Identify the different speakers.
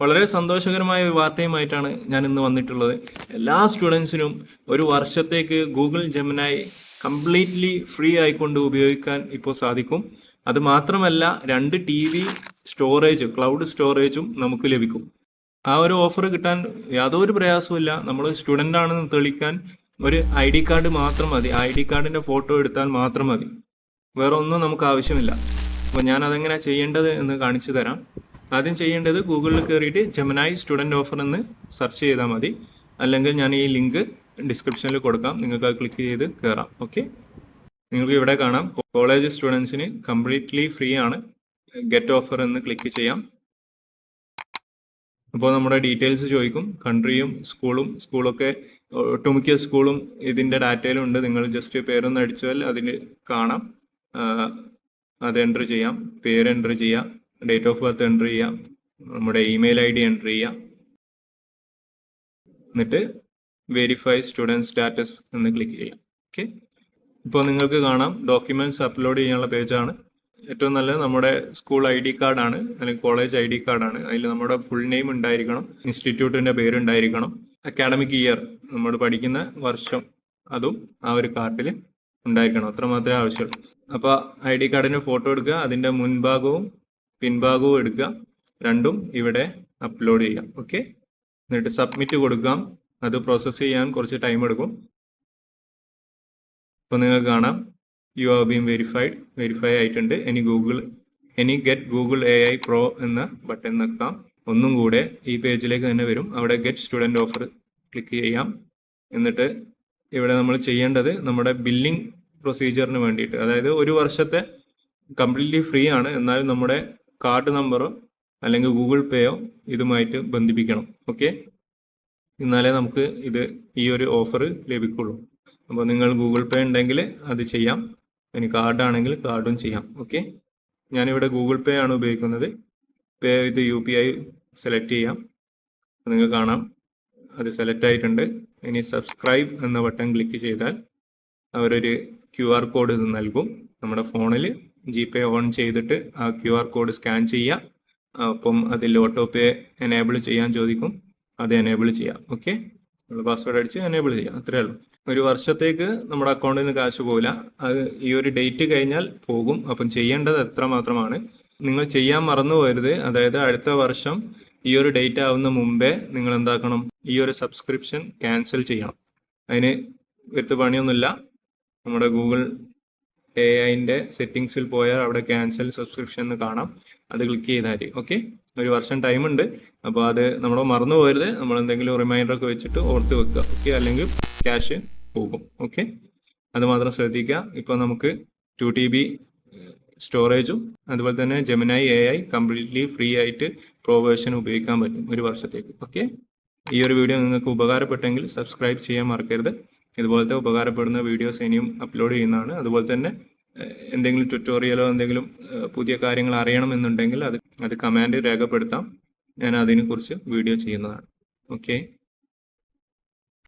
Speaker 1: വളരെ സന്തോഷകരമായ ഒരു വാർത്തയുമായിട്ടാണ് ഞാൻ ഇന്ന് വന്നിട്ടുള്ളത്. എല്ലാ സ്റ്റുഡൻസിനും ഒരു വർഷത്തേക്ക് ഗൂഗിൾ ജെമിനായി കംപ്ലീറ്റ്ലി ഫ്രീ ആയിക്കൊണ്ട് ഉപയോഗിക്കാൻ ഇപ്പോൾ സാധിക്കും. അത് മാത്രമല്ല രണ്ട് ടി വി സ്റ്റോറേജ് ക്ലൗഡ് സ്റ്റോറേജും നമുക്ക് ലഭിക്കും. ആ ഒരു ഓഫർ കിട്ടാൻ യാതൊരു പ്രയാസവുമില്ല നമ്മൾ സ്റ്റുഡന്റ് ആണെന്ന് തെളിക്കാൻ ഒരു ഐ ഡി കാർഡ് മാത്രം മതി. ഐ ഡി കാർഡിന്റെ ഫോട്ടോ എടുത്താൽ മാത്രം മതി. വേറെ ഒന്നും നമുക്ക് ആവശ്യമില്ല. അപ്പോൾ ഞാൻ അതെങ്ങനെ ചെയ്യേണ്ടത് എന്ന് കാണിച്ചു തരാം. ആദ്യം ചെയ്യേണ്ടത് ഗൂഗിളിൽ കയറിയിട്ട് ജമനായി സ്റ്റുഡന്റ് ഓഫർ എന്ന് സെർച്ച് ചെയ്താൽ മതി. അല്ലെങ്കിൽ ഞാൻ ഈ ലിങ്ക് ഡിസ്ക്രിപ്ഷനിൽ കൊടുക്കാം. നിങ്ങൾക്ക് അത് ക്ലിക്ക് ചെയ്ത് കയറാം ഓക്കെ നിങ്ങൾക്ക് ഇവിടെ കാണാം. കോളേജ് സ്റ്റുഡൻസിന് കംപ്ലീറ്റ്ലി ഫ്രീ ആണ് ഗെറ്റ് ഓഫർ എന്ന് ക്ലിക്ക് ചെയ്യാം. അപ്പോൾ നമ്മുടെ ഡീറ്റെയിൽസ് ചോദിക്കും. കൺട്രിയും സ്കൂളും സ്കൂളൊക്കെ ഒട്ടുമിക്ക സ്കൂളും ഇതിന്റെ ഡാറ്റയിലുണ്ട് നിങ്ങൾ ജസ്റ്റ് പേരൊന്ന് അടിച്ചാൽ അതിന് കാണാം. അത് എന്റർ ചെയ്യാം. പേര് എന്റർ ചെയ്യാം. ഡേറ്റ് ഓഫ് ബർത്ത് എന്റർ ചെയ്യാം. നമ്മുടെ ഇമെയിൽ ഐ ഡി എന്റർ ചെയ്യാം. എന്നിട്ട് വെരിഫൈ സ്റ്റുഡന്റ് സ്റ്റാറ്റസ് എന്ന് ക്ലിക്ക് ചെയ്യാം. ഓക്കെ ഇപ്പോൾ നിങ്ങൾക്ക് കാണാം ഡോക്യുമെന്റ്സ് അപ്ലോഡ് ചെയ്യാനുള്ള പേജാണ് ഏറ്റവും നല്ലത് നമ്മുടെ സ്കൂൾ ഐ ഡി കാർഡാണ് അല്ലെങ്കിൽ കോളേജ് ഐ ഡി കാർഡാണ് അതിൽ നമ്മുടെ ഫുൾ നെയിം ഉണ്ടായിരിക്കണം ഇൻസ്റ്റിറ്റ്യൂട്ടിന്റെ പേരുണ്ടായിരിക്കണം അക്കാഡമിക് ഇയർ നമ്മൾ പഠിക്കുന്ന വർഷം അതും ആ ഒരു കാർഡിൽ ഉണ്ടായിരിക്കണം. അത്ര മാത്രമേ ആവശ്യമുള്ളൂ. അപ്പോൾ ഐ ഡി കാർഡിന്റെ ഫോട്ടോ എടുക്കുക അതിന്റെ മുൻഭാഗവും പിൻഭാഗവും എടുക്കുക. രണ്ടും ഇവിടെ അപ്ലോഡ് ചെയ്യാം ഓക്കെ എന്നിട്ട് സബ്മിറ്റ് കൊടുക്കാം. അത് പ്രോസസ്സ് ചെയ്യാൻ കുറച്ച് ടൈം എടുക്കും. അപ്പോൾ നിങ്ങൾക്ക് കാണാം. You have been verified verify ആയിട്ടുണ്ട്. ഇനി ഗൂഗിൾ ഇനി get Google A I pro എന്ന ബട്ടൺ നിൽക്കാം ഒന്നും കൂടെ ഈ പേജിലേക്ക് തന്നെ വരും. അവിടെ ഗെറ്റ് സ്റ്റുഡന്റ് ഓഫർ ക്ലിക്ക് ചെയ്യാം. എന്നിട്ട് ഇവിടെ നമ്മൾ ചെയ്യേണ്ടത് നമ്മുടെ ബില്ലിംഗ് പ്രൊസീജിയറിന് വേണ്ടിയിട്ട്. അതായത് ഒരു വർഷത്തെ കംപ്ലീറ്റ്ലി ഫ്രീ ആണ്. എന്നാലും നമ്മുടെ കാർഡ് നമ്പറോ അല്ലെങ്കിൽ ഗൂഗിൾ പേയോ ഇതുമായിട്ട് ബന്ധിപ്പിക്കണം. ഓക്കെ? എന്നാലേ നമുക്ക് ഇത് ഈ ഒരു ഓഫർ ലഭിക്കുള്ളൂ. അപ്പോൾ നിങ്ങൾ ഗൂഗിൾ പേ ഉണ്ടെങ്കിൽ അത് ചെയ്യാം. ഇനി കാർഡാണെങ്കിൽ കാർഡും ചെയ്യാം. ഓക്കെ? ഞാനിവിടെ ഗൂഗിൾ പേ ആണ് ഉപയോഗിക്കുന്നത്. Pay with U P I select ചെയ്യാം. നിങ്ങൾ കാണാം. അത് സെലക്ട് ആയിട്ടുണ്ട്. ഇനി സബ്സ്ക്രൈബ് എന്ന ബട്ടൺ ക്ലിക്ക് ചെയ്താൽ അവരൊരു ക്യു ആർ കോഡ് ഇത് നൽകും. നമ്മുടെ ഫോണിൽ ജി പേ ഓൺ ചെയ്തിട്ട് ആ ക്യു ആർ കോഡ് സ്കാൻ ചെയ്യാം. അപ്പം അതിൽ ഓട്ടോ പേ എനേബിൾ ചെയ്യാൻ ചോദിക്കും. അത് എനേബിൾ ചെയ്യാം. ഓക്കെ പാസ്വേഡ് അടിച്ച് എനേബിൾ ചെയ്യാം. അത്രേ ഉള്ളൂ. ഒരു വർഷത്തേക്ക് നമ്മുടെ അക്കൗണ്ടിൽ നിന്ന് കാശ് പോകില്ല അത് ഈ ഒരു ഡേറ്റ് കഴിഞ്ഞാൽ പോകും. അപ്പം ചെയ്യേണ്ടത് എത്ര മാത്രമാണ്. നിങ്ങൾ ചെയ്യാൻ മറന്നു പോരുത്. അതായത് അടുത്ത വർഷം ഈ ഒരു ഡേറ്റ് ആവുന്ന മുമ്പേ നിങ്ങൾ എന്താക്കണം? ഈ ഒരു സബ്സ്ക്രിപ്ഷൻ ക്യാൻസൽ ചെയ്യണം. അതിന് വരുത്ത പണിയൊന്നുമില്ല. നമ്മുടെ ഗൂഗിൾ എ ഐന്റെ സെറ്റിങ്സിൽ പോയാൽ അവിടെ ക്യാൻസൽ സബ്സ്ക്രിപ്ഷൻ എന്ന് കാണാം. അത് ക്ലിക്ക് ചെയ്താൽ മതി. ഓക്കെ ഒരു വർഷം ടൈം ഉണ്ട്. അപ്പോൾ അത് നമ്മൾ മറന്നു പോകരുത്. നമ്മൾ എന്തെങ്കിലും റിമൈൻഡർ ഒക്കെ വെച്ചിട്ട് ഓർത്ത് വെക്കുക. ഓക്കെ അല്ലെങ്കിൽ ക്യാഷ് പോകും. ഓക്കെ അത് മാത്രം ശ്രദ്ധിക്കുക. ഇപ്പോൾ നമുക്ക് ടു ടി ബി സ്റ്റോറേജും അതുപോലെ തന്നെ Gemini A I completely free ആയിട്ട് പ്രോ വേർഷൻ ഉപയോഗിക്കാൻ പറ്റും ഒരു വർഷത്തേക്ക്. ഓക്കെ ഈ ഒരു വീഡിയോ നിങ്ങൾക്ക് ഉപകാരപ്പെട്ടെങ്കിൽ സബ്സ്ക്രൈബ് ചെയ്യാൻ മറക്കരുത്. ഇതുപോലത്തെ ഉപകാരപ്പെടുന്ന വീഡിയോസ് ഇനിയും അപ്ലോഡ് ചെയ്യുന്നതാണ്. അതുപോലെ തന്നെ എന്തെങ്കിലും ട്യൂട്ടോറിയലോ എന്തെങ്കിലും പുതിയ കാര്യങ്ങൾ അറിയണമെന്നുണ്ടെങ്കിൽ അത് അത് കമാൻഡ് രേഖപ്പെടുത്താം. ഞാൻ അതിനെക്കുറിച്ച് വീഡിയോ ചെയ്യുന്നതാണ്. ഓക്കെ